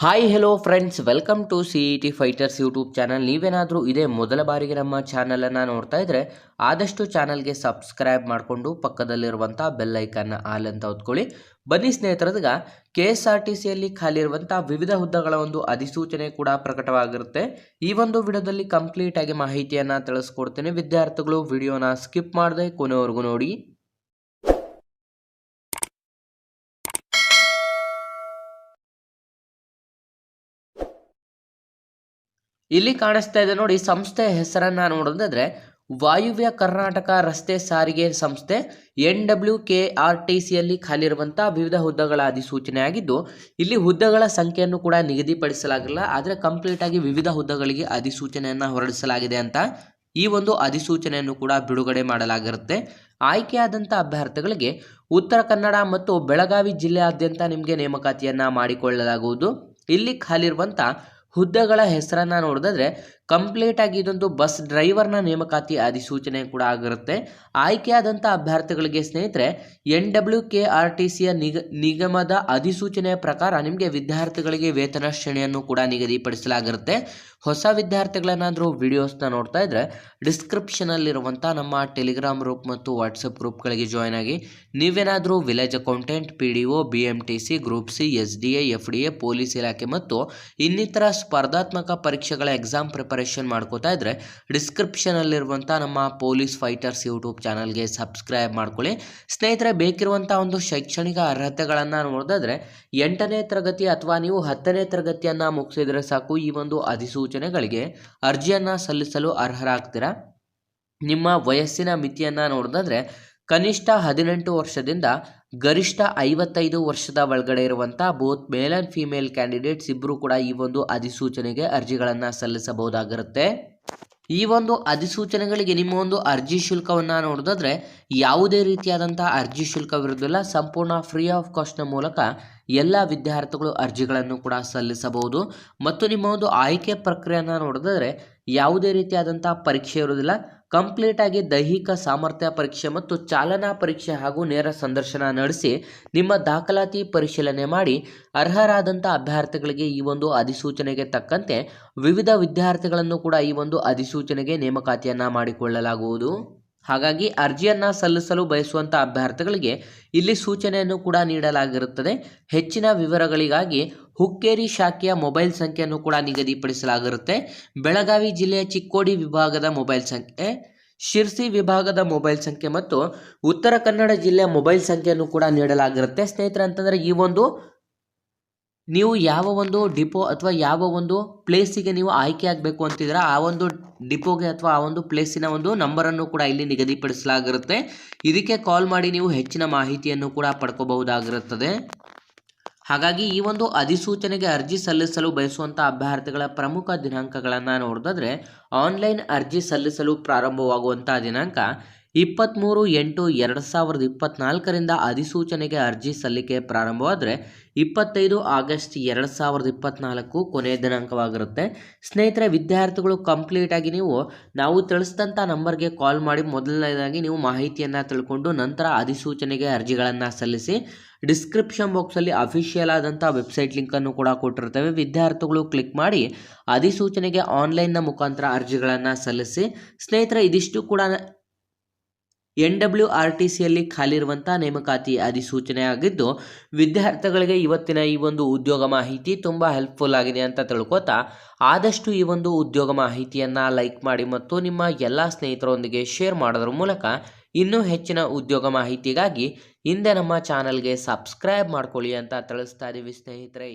Hi hello friends welcome to C E T fighters YouTube channel ನೀವೇನಾದರೂ ಇದೇ ಮೊದಲ ಬಾರಿಗೆ ನಮ್ಮ ಚಾನಲನ್ನು ನೋಡ್ತಾ ಇದ್ದರೆ ಆದಷ್ಟು ಚಾನಲ್ಗೆ ಸಬ್ಸ್ಕ್ರೈಬ್ ಮಾಡಿಕೊಂಡು ಪಕ್ಕದಲ್ಲಿರುವಂಥ ಬೆಲ್ ಐಕನ್ನ ಆಲ್ ಅಂತ ಹೊತ್ಕೊಳ್ಳಿ. ಬನ್ನಿ ಸ್ನೇಹಿತರದಾಗ ಕೆ ಎಸ್ ಆರ್ ಟಿ ಸಿಯಲ್ಲಿ ಖಾಲಿ ಇರುವಂಥ ವಿವಿಧ ಹುದ್ದೆಗಳ ಒಂದು ಅಧಿಸೂಚನೆ ಕೂಡ ಪ್ರಕಟವಾಗಿರುತ್ತೆ. ಈ ಒಂದು ವಿಡಿಯೋದಲ್ಲಿ ಕಂಪ್ಲೀಟಾಗಿ ಮಾಹಿತಿಯನ್ನು ತಿಳಿಸ್ಕೊಡ್ತೇನೆ. ವಿದ್ಯಾರ್ಥಿಗಳು ವಿಡಿಯೋನ ಸ್ಕಿಪ್ ಮಾಡದೆ ಕೊನೆವರೆಗೂ ನೋಡಿ. ಇಲ್ಲಿ ಕಾಣಿಸ್ತಾ ಇದೆ ನೋಡಿ, ಸಂಸ್ಥೆ ಹೆಸರನ್ನ ನೋಡೋದಾದ್ರೆ ವಾಯುವ್ಯ ಕರ್ನಾಟಕ ರಸ್ತೆ ಸಾರಿಗೆ ಸಂಸ್ಥೆ N W K R T ಸಿಯಲ್ಲಿ ಖಾಲಿ ಇರುವಂತಹ ವಿವಿಧ ಹುದ್ದೆಗಳ ಅಧಿಸೂಚನೆ ಆಗಿದ್ದು ಇಲ್ಲಿ ಹುದ್ದೆಗಳ ಸಂಖ್ಯೆಯನ್ನು ಕೂಡ ನಿಗದಿಪಡಿಸಲಾಗಿಲ್ಲ, ಆದರೆ ಕಂಪ್ಲೀಟ್ ಆಗಿ ವಿವಿಧ ಹುದ್ದೆಗಳಿಗೆ ಅಧಿಸೂಚನೆಯನ್ನು ಹೊರಡಿಸಲಾಗಿದೆ ಅಂತ ಈ ಒಂದು ಅಧಿಸೂಚನೆಯನ್ನು ಕೂಡ ಬಿಡುಗಡೆ ಮಾಡಲಾಗಿರುತ್ತೆ. ಆಯ್ಕೆಯಾದಂಥ ಅಭ್ಯರ್ಥಿಗಳಿಗೆ ಉತ್ತರ ಕನ್ನಡ ಮತ್ತು ಬೆಳಗಾವಿ ಜಿಲ್ಲೆಯಾದ್ಯಂತ ನಿಮಗೆ ನೇಮಕಾತಿಯನ್ನು ಮಾಡಿಕೊಳ್ಳಲಾಗುವುದು. ಇಲ್ಲಿ ಖಾಲಿರುವಂಥ ಹುದ್ದೆಗಳ ಹೆಸರನ್ನ ನೋಡಿದ್ರೆ ಕಂಪ್ಲೀಟ್ ಆಗಿ ಇದೊಂದು ಬಸ್ ಡ್ರೈವರ್ನ ನೇಮಕಾತಿ ಅಧಿಸೂಚನೆ ಕೂಡ ಆಗಿರುತ್ತೆ. ಆಯ್ಕೆಯಾದಂಥ ಅಭ್ಯರ್ಥಿಗಳಿಗೆ ಸ್ನೇಹಿತರೆ, N W K R T ಸಿಯ ನಿಗ, ನಿಗಮದ ಅಧಿಸೂಚನೆಯ ಪ್ರಕಾರ ನಿಮಗೆ ವಿದ್ಯಾರ್ಥಿಗಳಿಗೆ ವೇತನ ಶ್ರೇಣಿಯನ್ನು ಕೂಡ ನಿಗದಿಪಡಿಸಲಾಗಿರುತ್ತೆ. ಹೊಸ ವಿದ್ಯಾರ್ಥಿಗಳೇನಾದರೂ ವಿಡಿಯೋಸ್ನ ನೋಡ್ತಾ ಇದ್ರೆ, ಡಿಸ್ಕ್ರಿಪ್ಷನಲ್ಲಿರುವಂಥ ನಮ್ಮ ಟೆಲಿಗ್ರಾಮ್ ಗ್ರೂಪ್ ಮತ್ತು ವಾಟ್ಸಪ್ ಗ್ರೂಪ್ಗಳಿಗೆ ಜಾಯ್ನ್ ಆಗಿ, ನೀವೇನಾದರೂ village accountant, P D O, B group C, S D A, F D A, police ಇಲಾಖೆ ಮತ್ತು ಇನ್ನಿತರ ಸ್ಪರ್ಧಾತ್ಮಕ ಪರೀಕ್ಷೆಗಳ ಎಕ್ಸಾಮ್ ಪ್ರಿಪರೇಷನ್ ಮಾಡ್ಕೋತಾ ಇದ್ರೆ ಡಿಸ್ಕ್ರಿಪ್ಷನಲ್ಲಿರುವಂಥ ನಮ್ಮ ಪೊಲೀಸ್ ಫೈಟರ್ಸ್ ಯೂಟ್ಯೂಬ್ ಚಾನಲ್ಗೆ ಸಬ್ಸ್ಕ್ರೈಬ್ ಮಾಡ್ಕೊಳ್ಳಿ. ಸ್ನೇಹಿತರೆ ಬೇಕಿರುವಂಥ ಒಂದು ಶೈಕ್ಷಣಿಕ ಅರ್ಹತೆಗಳನ್ನು ನೋಡಿದ್ರೆ ಎಂಟನೇ ತರಗತಿ ಅಥವಾ ನೀವು ಹತ್ತನೇ ತರಗತಿಯನ್ನು ಮುಗಿಸಿದ್ರೆ ಸಾಕು ಈ ಒಂದು ಅಧಿಸೂಚನೆಗಳಿಗೆ ಅರ್ಜಿಯನ್ನು ಸಲ್ಲಿಸಲು ಅರ್ಹರಾಗ್ತೀರಾ? ನಿಮ್ಮ ವಯಸ್ಸಿನ ಮಿತಿಯನ್ನು ನೋಡಿದ್ರೆ ಕನಿಷ್ಠ ಹದಿನೆಂಟು ವರ್ಷದಿಂದ ಗರಿಷ್ಠ ಐವತ್ತೈದು ವರ್ಷದ ಒಳಗಡೆ ಇರುವಂಥ both male and female candidates ಇಬ್ಬರು ಕೂಡ ಈ ಒಂದು ಅಧಿಸೂಚನೆಗೆ ಅರ್ಜಿಗಳನ್ನು ಸಲ್ಲಿಸಬಹುದಾಗಿರುತ್ತೆ. ಈ ಒಂದು ಅಧಿಸೂಚನೆಗಳಿಗೆ ನಿಮ್ಮ ಒಂದು ಅರ್ಜಿ ಶುಲ್ಕವನ್ನು ನೋಡಿದ್ರೆ ಯಾವುದೇ ರೀತಿಯಾದಂಥ ಅರ್ಜಿ ಶುಲ್ಕವಿರುವುದಿಲ್ಲ ಸಂಪೂರ್ಣ ಫ್ರೀ ಆಫ್ ಕಾಸ್ಟ್ನ ಮೂಲಕ ಎಲ್ಲ ವಿದ್ಯಾರ್ಥಿಗಳು ಅರ್ಜಿಗಳನ್ನು ಕೂಡ ಸಲ್ಲಿಸಬಹುದು. ಮತ್ತು ನಿಮ್ಮ ಒಂದು ಆಯ್ಕೆ ಪ್ರಕ್ರಿಯೆಯನ್ನು ನೋಡಿದ್ರೆ ಯಾವುದೇ ರೀತಿಯಾದಂಥ ಪರೀಕ್ಷೆ ಇರುವುದಿಲ್ಲ ಕಂಪ್ಲೀಟ್ ಆಗಿ ದೈಹಿಕ ಸಾಮರ್ಥ್ಯ ಪರೀಕ್ಷೆ ಮತ್ತು ಚಾಲನಾ ಪರೀಕ್ಷೆ ಹಾಗೂ ನೇರ ಸಂದರ್ಶನ ನಡೆಸಿ ನಿಮ್ಮ ದಾಖಲಾತಿ ಪರಿಶೀಲನೆ ಮಾಡಿ ಅರ್ಹರಾದಂಥ ಅಭ್ಯರ್ಥಿಗಳಿಗೆ ಈ ಒಂದು ಅಧಿಸೂಚನೆಗೆ ತಕ್ಕಂತೆ ವಿವಿಧ ವಿದ್ಯಾರ್ಥಿಗಳನ್ನು ಕೂಡ ಈ ಒಂದು ಅಧಿಸೂಚನೆಗೆ ನೇಮಕಾತಿಯನ್ನು ಮಾಡಿಕೊಳ್ಳಲಾಗುವುದು. ಹಾಗಾಗಿ ಅರ್ಜಿಯನ್ನು ಸಲ್ಲಿಸಲು ಬಯಸುವಂಥ ಅಭ್ಯರ್ಥಿಗಳಿಗೆ ಇಲ್ಲಿ ಸೂಚನೆಯನ್ನು ಕೂಡ ನೀಡಲಾಗಿರುತ್ತದೆ. ಹೆಚ್ಚಿನ ವಿವರಗಳಿಗಾಗಿ ಹುಕ್ಕೇರಿ ಶಾಖೆಯ ಮೊಬೈಲ್ ಸಂಖ್ಯೆಯನ್ನು ಕೂಡ ನಿಗದಿಪಡಿಸಲಾಗಿರುತ್ತೆ. ಬೆಳಗಾವಿ ಜಿಲ್ಲೆಯ ಚಿಕ್ಕೋಡಿ ವಿಭಾಗದ ಮೊಬೈಲ್ ಸಂಖ್ಯೆ, ಶಿರ್ಸಿ ವಿಭಾಗದ ಮೊಬೈಲ್ ಸಂಖ್ಯೆ ಮತ್ತು ಉತ್ತರ ಕನ್ನಡ ಜಿಲ್ಲೆಯ ಮೊಬೈಲ್ ಸಂಖ್ಯೆಯನ್ನು ಕೂಡ ನೀಡಲಾಗಿರುತ್ತೆ. ಸ್ನೇಹಿತರೆ, ಅಂತಂದರೆ ಈ ಒಂದು ನೀವು ಯಾವ ಒಂದು ಡಿಪೋ ಅಥವಾ ಯಾವ ಒಂದು ಪ್ಲೇಸಿಗೆ ನೀವು ಆಯ್ಕೆ ಆಗಬೇಕು ಅಂತಿದ್ರೆ ಆ ಒಂದು ಡಿಪೋಗೆ ಅಥವಾ ಆ ಒಂದು ಪ್ಲೇಸಿನ ಒಂದು ನಂಬರನ್ನು ಕೂಡ ಇಲ್ಲಿ ನಿಗದಿಪಡಿಸಲಾಗಿರುತ್ತೆ. ಇದಕ್ಕೆ ಕಾಲ್ ಮಾಡಿ ನೀವು ಹೆಚ್ಚಿನ ಮಾಹಿತಿಯನ್ನು ಕೂಡ ಪಡ್ಕೋಬಹುದಾಗಿರುತ್ತದೆ. ಹಾಗಾಗಿ ಈ ಒಂದು ಅಧಿಸೂಚನೆಗೆ ಅರ್ಜಿ ಸಲ್ಲಿಸಲು ಬಯಸುವಂಥ ಅಭ್ಯರ್ಥಿಗಳ ಪ್ರಮುಖ ದಿನಾಂಕಗಳನ್ನು ನೋಡಿದ್ರೆ ಆನ್ಲೈನ್ ಅರ್ಜಿ ಸಲ್ಲಿಸಲು ಪ್ರಾರಂಭವಾಗುವಂಥ ದಿನಾಂಕ ಇಪ್ಪತ್ತ್ಮೂರು ಎಂಟು ಎರಡು ಸಾವಿರದ ಇಪ್ಪತ್ತ್ನಾಲ್ಕರಿಂದ ಅಧಿಸೂಚನೆಗೆ ಅರ್ಜಿ ಸಲ್ಲಿಕೆ ಪ್ರಾರಂಭವಾದರೆ ಇಪ್ಪತ್ತೈದು ಆಗಸ್ಟ್ ಎರಡು ಸಾವಿರದ ಇಪ್ಪತ್ತ್ನಾಲ್ಕು ಕೊನೆಯ ದಿನಾಂಕವಾಗಿರುತ್ತೆ. ಸ್ನೇಹಿತರೆ, ವಿದ್ಯಾರ್ಥಿಗಳು ಕಂಪ್ಲೀಟಾಗಿ ನೀವು, ನಾವು ತಿಳಿಸಿದಂಥ ನಂಬರ್ಗೆ ಕಾಲ್ ಮಾಡಿ ಮೊದಲನೇದಾಗಿ ನೀವು ಮಾಹಿತಿಯನ್ನು ತಿಳ್ಕೊಂಡು ನಂತರ ಅಧಿಸೂಚನೆಗೆ ಅರ್ಜಿಗಳನ್ನು ಸಲ್ಲಿಸಿ, ಡಿಸ್ಕ್ರಿಪ್ಷನ್ ಬಾಕ್ಸಲ್ಲಿ ಅಫಿಷಿಯಲ್ ಆದಂಥ ವೆಬ್ಸೈಟ್ ಲಿಂಕನ್ನು ಕೂಡ ಕೊಟ್ಟಿರ್ತೇವೆ ವಿದ್ಯಾರ್ಥಿಗಳು ಕ್ಲಿಕ್ ಮಾಡಿ ಅಧಿಸೂಚನೆಗೆ ಆನ್ಲೈನ್ನ ಮುಖಾಂತರ ಅರ್ಜಿಗಳನ್ನು ಸಲ್ಲಿಸಿ, ಸ್ನೇಹಿತರೆ, ಇದಿಷ್ಟು ಕೂಡ ಎನ್ ಡಬ್ಲ್ಯೂ ಆರ್ ಟಿ ಸಿಯಲ್ಲಿ ಖಾಲಿರುವಂಥ ನೇಮಕಾತಿ ಅಧಿಸೂಚನೆ ಆಗಿದ್ದು ವಿದ್ಯಾರ್ಥಿಗಳಿಗೆ ಇವತ್ತಿನ ಈ ಒಂದು ಉದ್ಯೋಗ ಮಾಹಿತಿ ತುಂಬ ಹೆಲ್ಪ್ಫುಲ್ ಆಗಿದೆ ಅಂತ ತಿಳ್ಕೊತಾ, ಆದಷ್ಟು ಈ ಒಂದು ಉದ್ಯೋಗ ಮಾಹಿತಿಯನ್ನು ಲೈಕ್ ಮಾಡಿ ಮತ್ತು ನಿಮ್ಮ ಎಲ್ಲ ಸ್ನೇಹಿತರೊಂದಿಗೆ ಶೇರ್ ಮಾಡೋದ್ರ ಮೂಲಕ ಇನ್ನೂ ಹೆಚ್ಚಿನ ಉದ್ಯೋಗ ಮಾಹಿತಿಗಾಗಿ ಹಿಂದೆ ನಮ್ಮ ಚಾನಲ್ಗೆ ಸಬ್ಸ್ಕ್ರೈಬ್ ಮಾಡ್ಕೊಳ್ಳಿ ಅಂತ ತಿಳಿಸ್ತಾ ಇದ್ದೀವಿ ಸ್ನೇಹಿತರೆ.